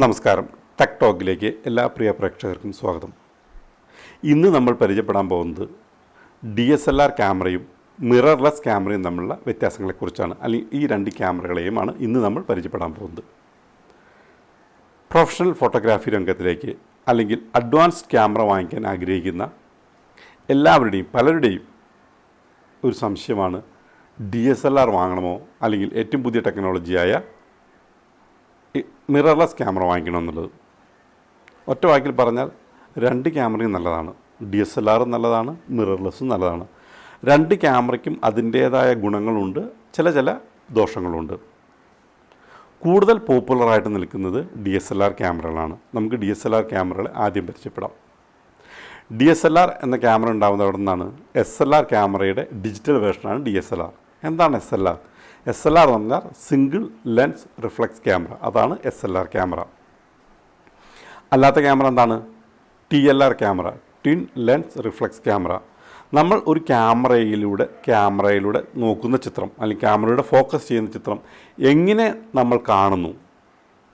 നമസ്കാരം. ടെക് ടോക്കിലേക്ക് എല്ലാ പ്രിയ പ്രേക്ഷകർക്കും സ്വാഗതം. ഇന്ന് നമ്മൾ പരിചയപ്പെടാൻ പോകുന്നത് ഡി എസ് എൽ ആർ ക്യാമറയും മിറർലെസ് ക്യാമറയും തമ്മിലുള്ള വ്യത്യാസങ്ങളെക്കുറിച്ചാണ്. അല്ലെങ്കിൽ ഈ രണ്ട് ക്യാമറകളെയുമാണ് ഇന്ന് നമ്മൾ പരിചയപ്പെടാൻ പോകുന്നത്. പ്രൊഫഷണൽ ഫോട്ടോഗ്രാഫി രംഗത്തിലേക്ക് അല്ലെങ്കിൽ അഡ്വാൻസ്ഡ് ക്യാമറ വാങ്ങിക്കാൻ ആഗ്രഹിക്കുന്ന എല്ലാവരുടെയും പലരുടെയും ഒരു സംശയമാണ് ഡി എസ് എൽ ആർ വാങ്ങണമോ? അല്ലെങ്കിൽ ഏറ്റവും പുതിയ ടെക്നോളജിയായ മിറർലെസ് ക്യാമറ വാങ്ങിക്കണമെന്നുള്ളത്. ഒറ്റ വാക്കിൽ പറഞ്ഞാൽ രണ്ട് ക്യാമറയും നല്ലതാണ്. ഡി എസ് എൽ ആറും നല്ലതാണ് മിറർലെസ്സും നല്ലതാണ്. രണ്ട് ക്യാമറയ്ക്കും അതിന്റേതായ ഗുണങ്ങളുണ്ട് ചില ചില ദോഷങ്ങളുണ്ട്. കൂടുതൽ പോപ്പുലറായിട്ട് നിൽക്കുന്നത് ഡി എസ് എൽ ആർ ക്യാമറകളാണ്. നമുക്ക് ഡി എസ് എൽ ആർ ക്യാമറകൾ ആദ്യം പരിചയപ്പെടാം. ഡി എസ് എൽ ആർ എന്ന ക്യാമറ ഉണ്ടാകുന്നത് അവിടെ നിന്നാണ് എസ് എൽ ആർ ക്യാമറയുടെ ഡിജിറ്റൽ വേർഷനാണ് ഡി എസ് എൽ ആർ എന്താണ് S L R S L R എന്ന് പറഞ്ഞാൽ സിംഗിൾ ലെൻസ് റിഫ്ലക്സ് ക്യാമറ അതാണ് എസ് എൽ ആർ ക്യാമറ അല്ലാത്ത ക്യാമറ എന്താണ്? T L R camera twin lens reflex camera നമ്മൾ ഒരു ക്യാമറയിലൂടെ ക്യാമറയിലൂടെ നോക്കുന്ന ചിത്രം അല്ലെങ്കിൽ ക്യാമറയുടെ ഫോക്കസ് ചെയ്യുന്ന ചിത്രം എങ്ങനെ നമ്മൾ കാണുന്നു?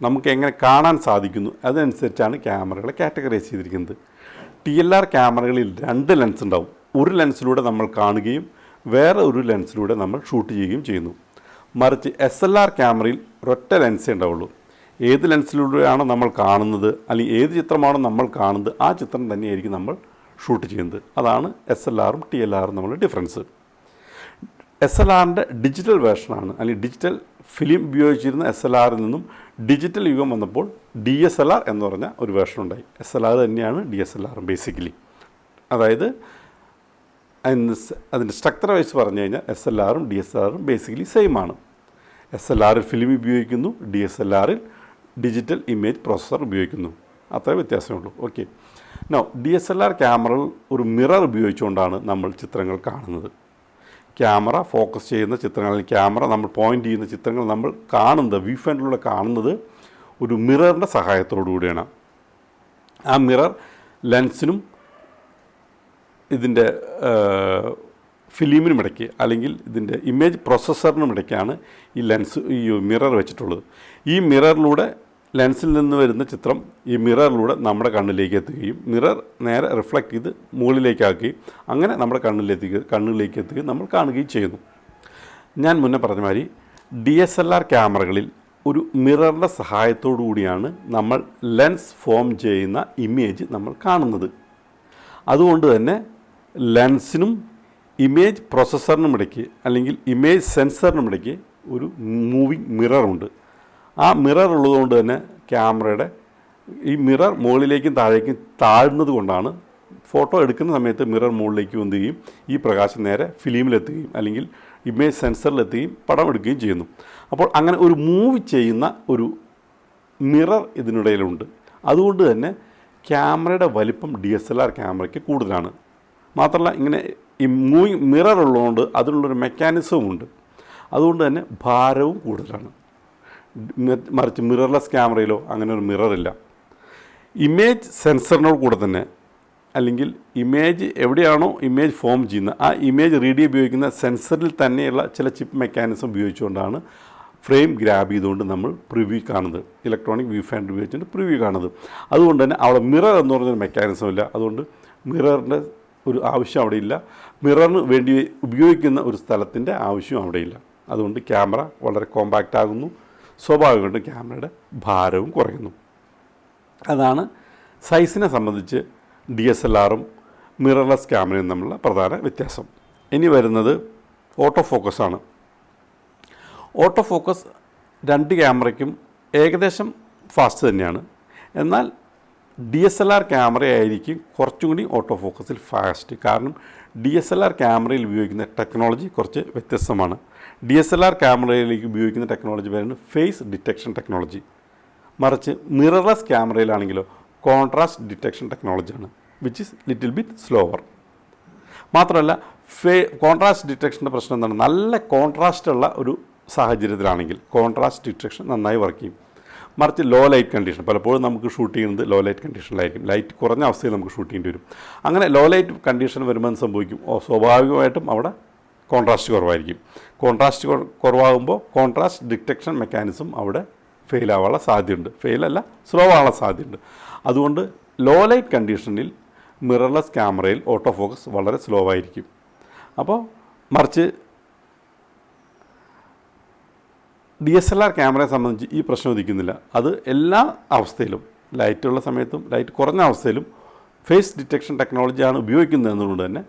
നമുക്ക് എങ്ങനെ കാണാൻ സാധിക്കുന്നു? അതനുസരിച്ചാണ് ക്യാമറകളെ കാറ്റഗറൈസ് ചെയ്തിരിക്കുന്നത്. ടി എൽ ആർ ക്യാമറകളിൽ രണ്ട് ലെൻസ് ഉണ്ടാവും. ഒരു ലെൻസിലൂടെ നമ്മൾ കാണുകയും വേറെ ഒരു ലെൻസിലൂടെ നമ്മൾ ഷൂട്ട് ചെയ്യുകയും ചെയ്യുന്നു. മറിച്ച് എസ് എൽ ആർ ക്യാമറയിൽ ഒരൊറ്റ ലെൻസേ ഉണ്ടാവുള്ളൂ ഏത് ലെൻസിലൂടെയാണ് നമ്മൾ കാണുന്നത് അല്ലെങ്കിൽ ഏത് ചിത്രമാണോ നമ്മൾ കാണുന്നത് ആ ചിത്രം തന്നെയായിരിക്കും നമ്മൾ ഷൂട്ട് ചെയ്യുന്നത് അതാണ് എസ് എൽ ആറും ടി എൽ ആറും തമ്മിലുള്ള ഡിഫറൻസ് എസ് എൽ ആറിന്റെ ഡിജിറ്റൽ വേർഷനാണ് അല്ലെങ്കിൽ ഡിജിറ്റൽ ഫിലിം ഉപയോഗിച്ചിരുന്ന എസ് എൽ ആറിൽ നിന്നും ഡിജിറ്റൽ യുഗം വന്നപ്പോൾ ഡി എസ് എൽ ആർ എന്ന് പറഞ്ഞ ഒരു വേർഷൻ ഉണ്ടായി എസ് എൽ ആർ തന്നെയാണ് D S L R basically അതായത് അതിന്റെ സ്ട്രക്ചർ വൈസ് പറഞ്ഞു കഴിഞ്ഞാൽ എസ് എൽ ആറും ഡി എസ് എൽ ആറും ബേസിക്കലി സെയിം ആണ് എസ് എൽ ആറിൽ ഫിലിം ഉപയോഗിക്കുന്നു ഡി എസ് എൽ ആറിൽ ഡിജിറ്റൽ ഇമേജ് പ്രോസസ്സർ ഉപയോഗിക്കുന്നു. അത്രേ വ്യത്യാസമുള്ളൂ. Okay no D S L R ക്യാമറയിൽ ഒരു മിറർ ഉപയോഗിച്ചുകൊണ്ടാണ് നമ്മൾ ചിത്രങ്ങൾ കാണുന്നത്. ക്യാമറ ഫോക്കസ് ചെയ്യുന്ന ചിത്രങ്ങൾ ക്യാമറ നമ്മൾ പോയിന്റ് ചെയ്യുന്ന ചിത്രങ്ങൾ നമ്മൾ കാണുന്നത് വ്യൂ കാണുന്നത് ഒരു മിററിന്റെ സഹായത്തോടു കൂടിയാണ്. ആ മിറർ ലെൻസിനും ഇതിന്റെ ഫിലിമിനും ഇടയ്ക്ക് അല്ലെങ്കിൽ ഇതിന്റെ ഇമേജ് പ്രോസസ്സറിനും ഇടയ്ക്കാണ് ഈ ലെൻസ് ഈ മിറർ വെച്ചിട്ടുള്ളത്. ഈ മിററിലൂടെ ലെൻസിൽ നിന്ന് വരുന്ന ചിത്രം ഈ മിററിലൂടെ നമ്മുടെ കണ്ണിലേക്ക് എത്തുകയും മിറർ നേരെ റിഫ്ലക്റ്റ് ചെയ്ത് മുകളിലേക്കാക്കുകയും അങ്ങനെ നമ്മുടെ കണ്ണിലെത്തിക്കുക കണ്ണുകളിലേക്ക് എത്തുകയും നമ്മൾ കാണുകയും ചെയ്യുന്നു. ഞാൻ മുന്നേ പറഞ്ഞ മാതിരി ഡി എസ് എൽ ആർ ക്യാമറകളിൽ ഒരു മിററിന്റെ സഹായത്തോടു കൂടിയാണ് നമ്മൾ ലെൻസ് ഫോം ചെയ്യുന്ന ഇമേജ് നമ്മൾ കാണുന്നത്. അതുകൊണ്ട് തന്നെ ലെൻസിനും ഇമേജ് പ്രോസസ്സറിനും ഇടയ്ക്ക് അല്ലെങ്കിൽ ഇമേജ് സെൻസറിനും ഇടയ്ക്ക് ഒരു മൂവിങ് മിററുണ്ട് ആ മിറർ ഉള്ളതുകൊണ്ട് തന്നെ ക്യാമറയുടെ ഈ മിറർ മുകളിലേക്കും താഴേക്കും താഴ്ന്നത് കൊണ്ടാണ് ഫോട്ടോ എടുക്കുന്ന സമയത്ത് മിറർ മുകളിലേക്ക് വന്നുകയും ഈ പ്രകാശം നേരെ ഫിലിമിലെത്തുകയും അല്ലെങ്കിൽ ഇമേജ് സെൻസറിലെത്തുകയും പടം എടുക്കുകയും ചെയ്യുന്നു. അപ്പോൾ അങ്ങനെ ഒരു മൂവ് ചെയ്യുന്ന ഒരു മിറർ ഇതിനിടയിലുണ്ട്. അതുകൊണ്ട് തന്നെ ക്യാമറയുടെ വലിപ്പം ഡി എസ് എൽ ആർ ക്യാമറയ്ക്ക് കൂടുതലാണ്. മാത്രമല്ല ഇങ്ങനെ ഈ മൂവിങ് മിറർ ഉള്ളതുകൊണ്ട് അതിനുള്ളൊരു മെക്കാനിസവും ഉണ്ട്. അതുകൊണ്ട് തന്നെ ഭാരവും കൂടുതലാണ്. മ- മറിച്ച് മിറർലെസ് ക്യാമറയിലോ അങ്ങനെ ഒരു മിററില്ല ഇമേജ് സെൻസറിനോട് കൂടെ തന്നെ അല്ലെങ്കിൽ ഇമേജ് എവിടെയാണോ ഇമേജ് ഫോം ചെയ്യുന്നത് ആ ഇമേജ് റീഡി ഉപയോഗിക്കുന്ന സെൻസറിൽ തന്നെയുള്ള ചില ചിപ്പ് മെക്കാനിസം ഉപയോഗിച്ചുകൊണ്ടാണ് ഫ്രെയിം ഗ്രാബ് ചെയ്തുകൊണ്ട് നമ്മൾ പ്രിവ്യൂ കാണുന്നത്. ഇലക്ട്രോണിക് വ്യൂ ഫാൻഡ് ഉപയോഗിച്ചുകൊണ്ട് പ്രിവ്യൂ കാണുന്നത്. അതുകൊണ്ട് തന്നെ അവിടെ മിറർ എന്ന് പറഞ്ഞൊരു മെക്കാനിസം ഇല്ല. അതുകൊണ്ട് മിററിന്റെ ഒരു ആവശ്യം അവിടെ ഇല്ല മിററിന് വേണ്ടി ഉപയോഗിക്കുന്ന ഒരു സ്ഥലത്തിന്റെ ആവശ്യം അവിടെയില്ല. അതുകൊണ്ട് ക്യാമറ വളരെ കോമ്പാക്റ്റ് ആകുന്നു. സ്വാഭാവികമായിട്ടും ക്യാമറയുടെ ഭാരവും കുറയുന്നു. അതാണ് സൈസിനെ സംബന്ധിച്ച് ഡി എസ് എൽ ആറും മിറർലെസ് ക്യാമറയും തമ്മിലുള്ള പ്രധാന വ്യത്യാസം. ഇനി വരുന്നത് ഓട്ടോ ഫോക്കസ് ആണ്. ഓട്ടോ ഫോക്കസ് രണ്ട് ക്യാമറയ്ക്കും ഏകദേശം ഫാസ്റ്റ് തന്നെയാണ്. എന്നാൽ ഡി എസ് എൽ ആർ ക്യാമറയായിരിക്കും കുറച്ചും കൂടി ഓട്ടോ ഫോക്കസിൽ ഫാസ്റ്റ് കാരണം ഡി എസ് എൽ ആർ ക്യാമറയിൽ ഉപയോഗിക്കുന്ന ടെക്നോളജി കുറച്ച് വ്യത്യസ്തമാണ്. ഡി എസ് എൽ ആർ ക്യാമറയിലേക്ക് ഉപയോഗിക്കുന്ന ടെക്നോളജി പേരാണ് ഫേസ് ഡിറ്റക്ഷൻ ടെക്നോളജി മറിച്ച് മിററസ് ക്യാമറയിലാണെങ്കിലോ contrast detection ടെക്നോളജിയാണ് which is little bit slower മാത്രമല്ല ഫേ കോൺട്രാസ്റ്റ് ഡിറ്റക്ഷന്റെ പ്രശ്നം എന്താണ്? നല്ല കോൺട്രാസ്റ്റ് ഉള്ള ഒരു സാഹചര്യത്തിലാണെങ്കിൽ കോൺട്രാസ്റ്റ് ഡിറ്റക്ഷൻ നന്നായി വർക്ക് ചെയ്യും. മറിച്ച് ലോ ലൈറ്റ് കണ്ടീഷൻ പലപ്പോഴും നമുക്ക് ഷൂട്ട് ചെയ്യുന്നത് ലോ ലൈറ്റ് കണ്ടീഷനിലായിരിക്കും ലൈറ്റ് കുറഞ്ഞ അവസ്ഥയിൽ നമുക്ക് ഷൂട്ട് ചെയ്യേണ്ടി വരും. അങ്ങനെ ലോ ലൈറ്റ് കണ്ടീഷൻ വരുമ്പോൾ സംഭവിക്കും? സ്വാഭാവികമായിട്ടും അവിടെ കോൺട്രാസ്റ്റ് കുറവായിരിക്കും. കോൺട്രാസ്റ്റ് കുറവാകുമ്പോൾ കോൺട്രാസ്റ്റ് ഡിറ്റക്ഷൻ മെക്കാനിസം അവിടെ ഫെയിൽ ആവാനുള്ള സാധ്യതയുണ്ട്. ഫെയിലല്ല സ്ലോ ആവാനുള്ള സാധ്യതയുണ്ട്. അതുകൊണ്ട് ലോ ലൈറ്റ് കണ്ടീഷനിൽ മിറർലെസ് ക്യാമറയിൽ ഓട്ടോ ഫോക്കസ് വളരെ സ്ലോ ആയിരിക്കും. അപ്പോൾ മറിച്ച് ഡി എസ് എൽ ആർ ക്യാമറയെ സംബന്ധിച്ച് ഈ പ്രശ്നം ഉദിക്കുന്നില്ല. അത് എല്ലാ അവസ്ഥയിലും ലൈറ്റുള്ള സമയത്തും ലൈറ്റ് കുറഞ്ഞ അവസ്ഥയിലും ഫേസ് ഡിറ്റക്ഷൻ ടെക്നോളജിയാണ് ഉപയോഗിക്കുന്നത് എന്നതുകൊണ്ട് തന്നെ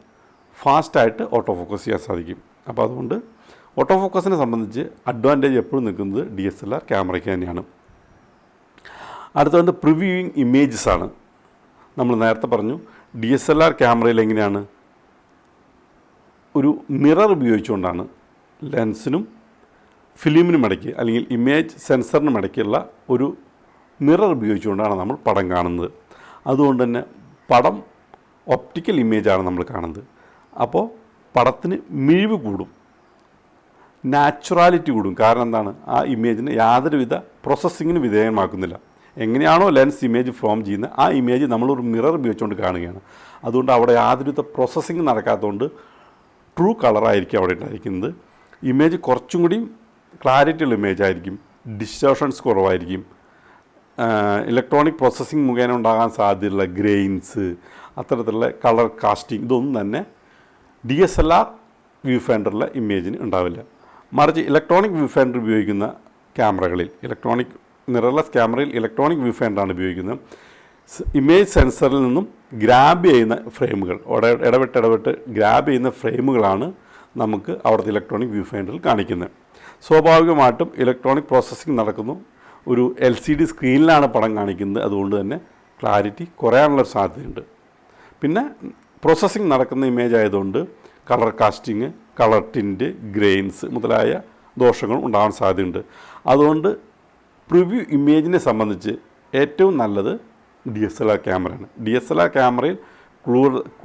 ഫാസ്റ്റായിട്ട് ഓട്ടോ ഫോക്കസ് ചെയ്യാൻ സാധിക്കും. അപ്പോൾ അതുകൊണ്ട് ഓട്ടോ ഫോക്കസിനെ സംബന്ധിച്ച് അഡ്വാന്റേജ് എപ്പോഴും നിൽക്കുന്നത് ഡി എസ് എൽ ആർ ക്യാമറയ്ക്ക് തന്നെയാണ്. അടുത്തതുകൊണ്ട് പ്രിവ്യൂയിങ് ഇമേജസ് ആണ്. നമ്മൾ നേരത്തെ പറഞ്ഞു ഡി എസ് എൽ ആർ ക്യാമറയിൽ എങ്ങനെയാണ്? ഒരു മിറർ ഉപയോഗിച്ചുകൊണ്ടാണ് ലെൻസിനും ഫിലിമിനും ഇടയ്ക്ക് അല്ലെങ്കിൽ ഇമേജ് സെൻസറിനും ഇടയ്ക്കുള്ള ഒരു മിറർ ഉപയോഗിച്ചുകൊണ്ടാണ് നമ്മൾ പടം കാണുന്നത്. അതുകൊണ്ട് തന്നെ പടം ഒപ്റ്റിക്കൽ ഇമേജാണ് നമ്മൾ കാണുന്നത്. അപ്പോൾ പടത്തിന് മിഴിവ് കൂടും. നാച്ചുറാലിറ്റി കൂടും. കാരണം എന്താണ്? ആ ഇമേജിന് യാതൊരുവിധ പ്രോസസ്സിങ്ങിന് വിധേയമാക്കുന്നില്ല. എങ്ങനെയാണോ ലെൻസ് ഇമേജ് ഫോം ചെയ്യുന്നത് ആ ഇമേജ് നമ്മളൊരു മിറർ ഉപയോഗിച്ചുകൊണ്ട് കാണുകയാണ്. അതുകൊണ്ട് അവിടെ യാതൊരുവിധ പ്രോസസ്സിങ് നടക്കാത്തതുകൊണ്ട് ട്രൂ കളറായിരിക്കും അവിടെ ഉണ്ടായിരിക്കുന്നത്. ഇമേജ് കുറച്ചും കൂടി ക്ലാരിറ്റി ഉള്ള ഇമേജ് ആയിരിക്കും ഡിസ്റ്റോഷൻസ് കുറവായിരിക്കും. ഇലക്ട്രോണിക് പ്രോസസ്സിംഗ് മുഖേന ഉണ്ടാകാൻ സാധ്യതയുള്ള ഗ്രെയിൻസ് അത്തരത്തിലുള്ള കളർ കാസ്റ്റിംഗ് ഇതൊന്നും തന്നെ D S L R view ഫൈൻഡറിലെ ഇമേജിന് ഉണ്ടാവില്ല. മറിച്ച് ഇലക്ട്രോണിക് വ്യൂ ഫൈൻഡർ ഉപയോഗിക്കുന്ന ക്യാമറകളിൽ ഇലക്ട്രോണിക് മിറർലെസ് ക്യാമറയിൽ ഇലക്ട്രോണിക് വ്യൂ ഫൈൻഡറാണ് ഉപയോഗിക്കുന്നത്. ഇമേജ് സെൻസറിൽ നിന്നും ഗ്രാബ് ചെയ്യുന്ന ഫ്രെയിമുകൾ ഇട- ഇടവിട്ട് ഇടവിട്ട് ഗ്രാബ് ചെയ്യുന്ന ഫ്രെയിമുകളാണ് നമുക്ക് അവിടുത്തെ ഇലക്ട്രോണിക് വ്യൂ ഫൈൻഡറിൽ കാണിക്കുന്നത്. സ്വാഭാവികമായിട്ടും ഇലക്ട്രോണിക് പ്രോസസ്സിംഗ് നടക്കുന്നു. ഒരു എൽ സി ഡി സ്ക്രീനിലാണ് പടം കാണിക്കുന്നത്. അതുകൊണ്ട് തന്നെ ക്ലാരിറ്റി കുറയാനുള്ള സാധ്യതയുണ്ട്. പിന്നെ പ്രോസസ്സിംഗ് നടക്കുന്ന ഇമേജ് ആയതുകൊണ്ട് colour casting colour tint grains മുതലായ ദോഷങ്ങൾ ഉണ്ടാകാൻ സാധ്യതയുണ്ട്. അതുകൊണ്ട് പ്രിവ്യൂ ഇമേജിനെ സംബന്ധിച്ച് ഏറ്റവും നല്ലത് ഡി എസ് എൽ ആർ ക്യാമറയാണ് ഡി എസ് എൽ ആർ ക്യാമറയിൽ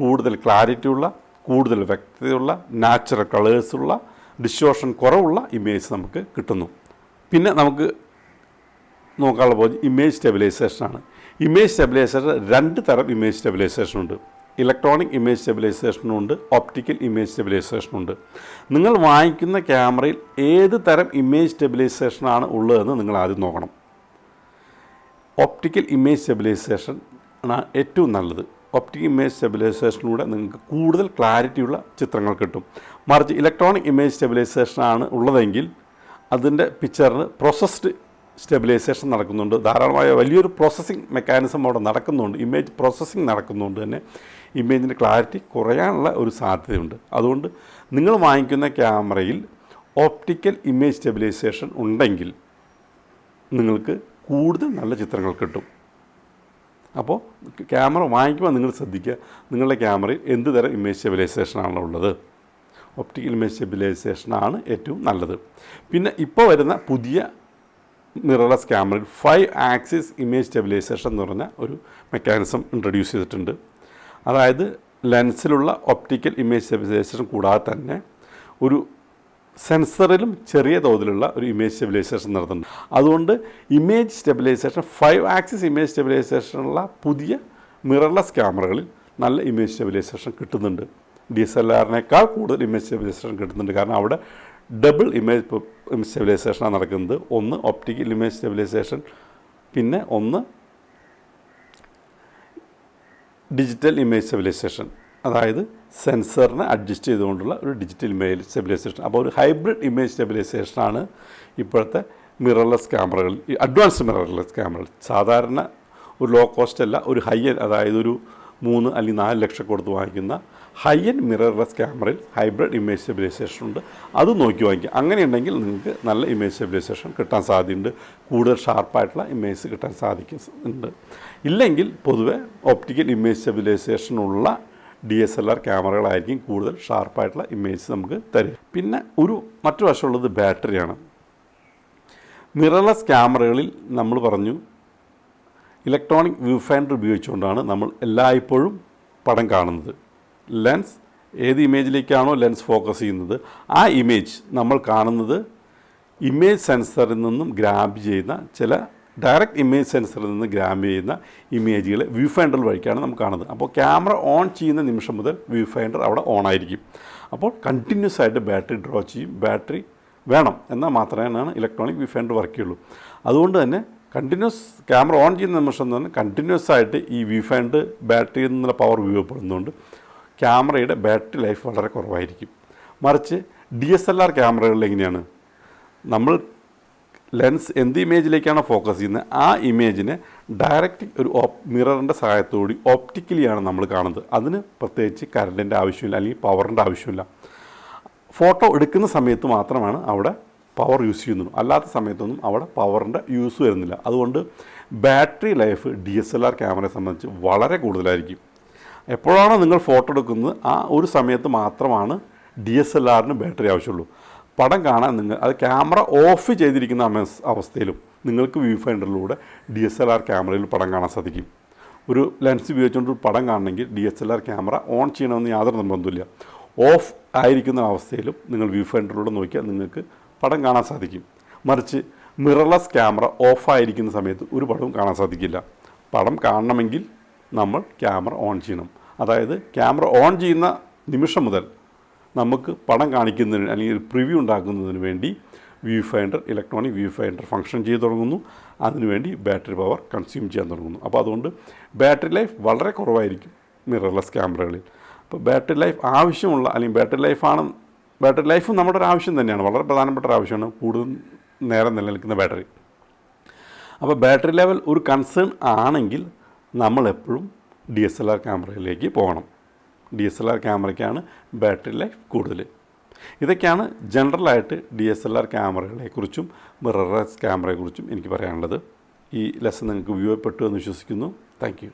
കൂടുതൽ ക്ലാരിറ്റിയുള്ള കൂടുതൽ വ്യക്തതയുള്ള നാച്ചുറൽ കളേഴ്സുള്ള ഡിസ്റ്റോഷൻ കുറവുള്ള ഇമേജ് നമുക്ക് കിട്ടുന്നു. പിന്നെ നമുക്ക് നോക്കാനുള്ള പോലെ ഇമേജ് സ്റ്റെബിലൈസേഷനാണ് ഇമേജ് സ്റ്റെബിലൈസേഷൻ രണ്ട് തരം ഇമേജ് സ്റ്റെബിലൈസേഷൻ ഉണ്ട്. ഇലക്ട്രോണിക് ഇമേജ് സ്റ്റെബിലൈസേഷനും ഉണ്ട് ഓപ്റ്റിക്കൽ ഇമേജ് സ്റ്റെബിലൈസേഷനും ഉണ്ട്. നിങ്ങൾ വാങ്ങിക്കുന്ന ക്യാമറയിൽ ഏത് തരം ഇമേജ് സ്റ്റെബിലൈസേഷനാണ് ഉള്ളതെന്ന് നിങ്ങൾ ആദ്യം നോക്കണം. ഓപ്റ്റിക്കൽ ഇമേജ് സ്റ്റെബിലൈസേഷൻ ആണ് ഏറ്റവും നല്ലത്. ഒപ്റ്റിക്കൽ ഇമേജ് സ്റ്റെബിലൈസേഷനിലൂടെ നിങ്ങൾക്ക് കൂടുതൽ ക്ലാരിറ്റിയുള്ള ചിത്രങ്ങൾ കിട്ടും. മറിച്ച് ഇലക്ട്രോണിക് ഇമേജ് സ്റ്റെബിലൈസേഷനാണ് ഉള്ളതെങ്കിൽ അതിന്റെ പിക്ചറിന് പ്രോസസ്ഡ് സ്റ്റെബിലൈസേഷൻ നടക്കുന്നുണ്ട്. ധാരാളമായ വലിയൊരു പ്രോസസ്സിങ് മെക്കാനിസം അവിടെ നടക്കുന്നുണ്ട്. ഇമേജ് പ്രോസസ്സിങ് നടക്കുന്നതുകൊണ്ട് തന്നെ. ഇമേജിന്റെ ക്ലാരിറ്റി കുറയാനുള്ള ഒരു സാധ്യതയുണ്ട്. അതുകൊണ്ട് നിങ്ങൾ വാങ്ങിക്കുന്ന ക്യാമറയിൽ ഓപ്റ്റിക്കൽ ഇമേജ് സ്റ്റെബിലൈസേഷൻ ഉണ്ടെങ്കിൽ നിങ്ങൾക്ക് കൂടുതൽ നല്ല ചിത്രങ്ങൾ കിട്ടും. അപ്പോൾ ക്യാമറ വാങ്ങിക്കുമ്പോൾ നിങ്ങൾ ശ്രദ്ധിക്കുക നിങ്ങളുടെ ക്യാമറയിൽ എന്ത് തരം ഇമേജ് സ്റ്റെബിലൈസേഷനാണ് ഉള്ളത്? ഒപ്റ്റിക്കൽ ഇമേജ് സ്റ്റെബിലൈസേഷനാണ് ഏറ്റവും നല്ലത്. പിന്നെ ഇപ്പോൾ വരുന്ന പുതിയ മിററസ് ക്യാമറയിൽ ഫൈവ് ആക്സിസ് ഇമേജ് സ്റ്റെബിലൈസേഷൻ എന്ന് പറഞ്ഞ ഒരു മെക്കാനിസം ഇൻട്രൊഡ്യൂസ് ചെയ്തിട്ടുണ്ട്. അതായത് ലെൻസിലുള്ള ഒപ്റ്റിക്കൽ ഇമേജ് സ്റ്റെബിലൈസേഷൻ കൂടാതെ തന്നെ ഒരു സെൻസറിലും ചെറിയ തോതിലുള്ള ഒരു ഇമേജ് സ്റ്റെബിലൈസേഷൻ നടത്തുന്നുണ്ട്. അതുകൊണ്ട് image stabilisation five axis image സ്റ്റെബിലൈസേഷനുള്ള പുതിയ മിറർലെസ് ക്യാമറകളിൽ നല്ല ഇമേജ് സ്റ്റെബിലൈസേഷൻ കിട്ടുന്നുണ്ട്. ഡി എസ് എൽ ആറിനേക്കാൾ കൂടുതൽ ഇമേജ് സ്റ്റെബിലൈസേഷൻ കിട്ടുന്നുണ്ട്. കാരണം അവിടെ ഡബിൾ ഇമേജ് സ്റ്റെബിലൈസേഷനാണ് നടക്കുന്നത്. ഒന്ന് ഒപ്റ്റിക്കൽ ഇമേജ് സ്റ്റെബിലൈസേഷൻ പിന്നെ ഒന്ന് ഡിജിറ്റൽ ഇമേജ് സ്റ്റെബിലൈസേഷൻ. അതായത് സെൻസറിനെ അഡ്ജസ്റ്റ് ചെയ്തുകൊണ്ടുള്ള ഒരു ഡിജിറ്റൽ ഇമേജ് സ്റ്റെബിലൈസേഷൻ അപ്പോൾ ഒരു ഹൈബ്രിഡ് ഇമേജ് സ്റ്റെബിലൈസേഷനാണ് ഇപ്പോഴത്തെ മിററലെസ് ക്യാമറകൾ അഡ്വാൻസ് മിററലെസ് ക്യാമറകൾ സാധാരണ ഒരു ലോ കോസ്റ്റ് അല്ല ഒരു ഹൈ അതായത് ഒരു മൂന്ന് അല്ലെങ്കിൽ നാല് ലക്ഷം കൊടുത്ത് വാങ്ങിക്കുന്ന ഹൈ എൻഡ് മിററലെസ് ക്യാമറയിൽ ഹൈബ്രിഡ് ഇമേജ് സ്റ്റെബിലൈസേഷൻ ഉണ്ട്. അത് നോക്കി വാങ്ങിക്കുക. അങ്ങനെയുണ്ടെങ്കിൽ നിങ്ങൾക്ക് നല്ല ഇമേജ് സ്റ്റെബിലൈസേഷൻ കിട്ടാൻ സാധ്യതയുണ്ട്. കൂടുതൽ ഷാർപ്പായിട്ടുള്ള ഇമേജ് കിട്ടാൻ സാധിക്കുന്നുണ്ട് ഇല്ലെങ്കിൽ പൊതുവെ ഓപ്റ്റിക്കൽ ഇമേജ് സ്റ്റെബിലൈസേഷനുള്ള ഡി എസ് എൽ ആർ ക്യാമറകളായിരിക്കും കൂടുതൽ ഷാർപ്പായിട്ടുള്ള ഇമേജ് നമുക്ക് തരും. പിന്നെ ഒരു മറ്റു വശമുള്ളത് ബാറ്ററിയാണ്. മിററലെസ് ക്യാമറകളിൽ നമ്മൾ പറഞ്ഞു ഇലക്ട്രോണിക് വ്യൂ ഫൈൻഡർ ഉപയോഗിച്ചുകൊണ്ടാണ് നമ്മൾ എല്ലായ്പ്പോഴും പടം കാണുന്നത്. ലെൻസ് ഏത് ഇമേജിലേക്കാണോ ലെൻസ് ഫോക്കസ് ചെയ്യുന്നത്. ആ ഇമേജ് നമ്മൾ കാണുന്നത് ഇമേജ് സെൻസറിൽ നിന്നും ഗ്രാബ് ചെയ്യുന്ന ചില ഡയറക്റ്റ് ഇമേജ് സെൻസറിൽ നിന്ന് ഗ്രാം ചെയ്യുന്ന ഇമേജുകൾ വ്യൂ ഫൈൻഡർ വഴിക്കാണ് നമുക്ക് കാണുന്നത്. അപ്പോൾ ക്യാമറ ഓൺ ചെയ്യുന്ന നിമിഷം മുതൽ വ്യൂ ഫൈൻഡർ അവിടെ ഓൺ ആയിരിക്കും. അപ്പോൾ കണ്ടിന്യൂസ് ആയിട്ട് ബാറ്ററി ഡ്രോ ചെയ്യും. ബാറ്ററി വേണം. എന്നാൽ മാത്രമേ ഇലക്ട്രോണിക് വ്യൂ ഫൈൻഡർ വർക്ക് ചെയ്യുള്ളൂ. അതുകൊണ്ട് തന്നെ കണ്ടിന്യൂസ് ക്യാമറ ഓൺ ചെയ്യുന്ന നിമിഷം തന്നെ കണ്ടിന്യൂസ് ആയിട്ട് ഈ വ്യൂ ഫൈൻഡ് ബാറ്ററിയിൽ നിന്നുള്ള പവർ ഉപയോഗപ്പെടുന്നതുകൊണ്ട് ക്യാമറയുടെ ബാറ്ററി ലൈഫ് വളരെ കുറവായിരിക്കും. മറിച്ച് ഡി എസ് എൽ ആർ ക്യാമറകളിൽ എങ്ങനെയാണ്? നമ്മൾ ലെൻസ് എന്ത് ഇമേജിലേക്കാണ് ഫോക്കസ് ചെയ്യുന്നത്? ആ ഇമേജിനെ ഡയറക്റ്റ് ഒരു ഓപ് മിററിന്റെ സഹായത്തോടി ഓപ്റ്റിക്കലിയാണ് നമ്മൾ കാണുന്നത്. അതിന് പ്രത്യേകിച്ച് കറണ്ടിന്റെ ആവശ്യമില്ല അല്ലെങ്കിൽ പവറിന്റെ ആവശ്യമില്ല. ഫോട്ടോ എടുക്കുന്ന സമയത്ത് മാത്രമാണ് അവിടെ പവർ യൂസ് ചെയ്യുന്നത്. അല്ലാത്ത സമയത്തൊന്നും അവിടെ പവറിന്റെ യൂസ് വരുന്നില്ല. അതുകൊണ്ട് battery life D S L R ക്യാമറയെ സംബന്ധിച്ച് വളരെ കൂടുതലായിരിക്കും. എപ്പോഴാണോ നിങ്ങൾ ഫോട്ടോ എടുക്കുന്നത് ആ ഒരു സമയത്ത് മാത്രമാണ് ഡി എസ് എൽ ആറിന് ബാറ്ററി ആവശ്യമുള്ളൂ. പടം കാണാൻ നിങ്ങൾ അത് ക്യാമറ ഓഫ് ചെയ്തിരിക്കുന്ന അവസ്ഥയിലും നിങ്ങൾക്ക് വ്യൂ ഫൈൻഡറിലൂടെ ഡി എസ് എൽ ആർ ക്യാമറയിൽ പടം കാണാൻ സാധിക്കും. ഒരു ലെൻസ് ഉപയോഗിച്ചുകൊണ്ട് ഒരു പടം കാണണമെങ്കിൽ D S L R camera on ചെയ്യണമെന്ന് യാതൊരു നിർബന്ധമില്ല ഓഫ് ആയിരിക്കുന്ന അവസ്ഥയിലും നിങ്ങൾ വ്യൂ ഫൈൻഡറിലൂടെ നോക്കിയാൽ നിങ്ങൾക്ക് പടം കാണാൻ സാധിക്കും. മറിച്ച് മിറർലെസ് ക്യാമറ ഓഫായിരിക്കുന്ന സമയത്ത് ഒരു പടവും കാണാൻ സാധിക്കില്ല. പടം കാണണമെങ്കിൽ നമ്മൾ ക്യാമറ ഓൺ ചെയ്യണം. അതായത് ക്യാമറ ഓൺ ചെയ്യുന്ന നിമിഷം മുതൽ നമുക്ക് പടം കാണിക്കുന്നതിന് അല്ലെങ്കിൽ ഒരു പ്രിവ്യൂ ഉണ്ടാക്കുന്നതിന് വേണ്ടി view finder electronic view finder function ചെയ്ത് തുടങ്ങുന്നു അതിനുവേണ്ടി ബാറ്ററി പവർ കൺസ്യൂം ചെയ്യാൻ തുടങ്ങുന്നു. അപ്പോൾ അതുകൊണ്ട് ബാറ്ററി ലൈഫ് വളരെ കുറവായിരിക്കും മിറർലെസ് ക്യാമറകളിൽ അപ്പോൾ ബാറ്ററി ലൈഫ് ആവശ്യമുള്ള അല്ലെങ്കിൽ ബാറ്ററി ലൈഫാണ് ബാറ്ററി ലൈഫും നമ്മുടെ ഒരു ആവശ്യം തന്നെയാണ്. വളരെ പ്രധാനപ്പെട്ട ഒരു ആവശ്യമാണ് കൂടുതൽ നേരം നിലനിൽക്കുന്ന ബാറ്ററി അപ്പോൾ ബാറ്ററി ലെവൽ ഒരു കൺസേൺ ആണെങ്കിൽ നമ്മളെപ്പോഴും ഡി എസ് എൽ ആർ ക്യാമറയിലേക്ക് പോകണം. ഡി എസ് എൽ ആർ ക്യാമറയ്ക്കാണ് ബാറ്ററി ലൈഫ് കൂടുതൽ. ഇതൊക്കെയാണ് ജനറലായിട്ട് ഡി എസ് എൽ ആർ ക്യാമറകളെക്കുറിച്ചും മിററസ് ക്യാമറയെക്കുറിച്ചും എനിക്ക് പറയാനുള്ളത്. ഈ ലെസൺ നിങ്ങൾക്ക് ഉപയോഗപ്പെട്ടു എന്ന് വിശ്വസിക്കുന്നു. താങ്ക്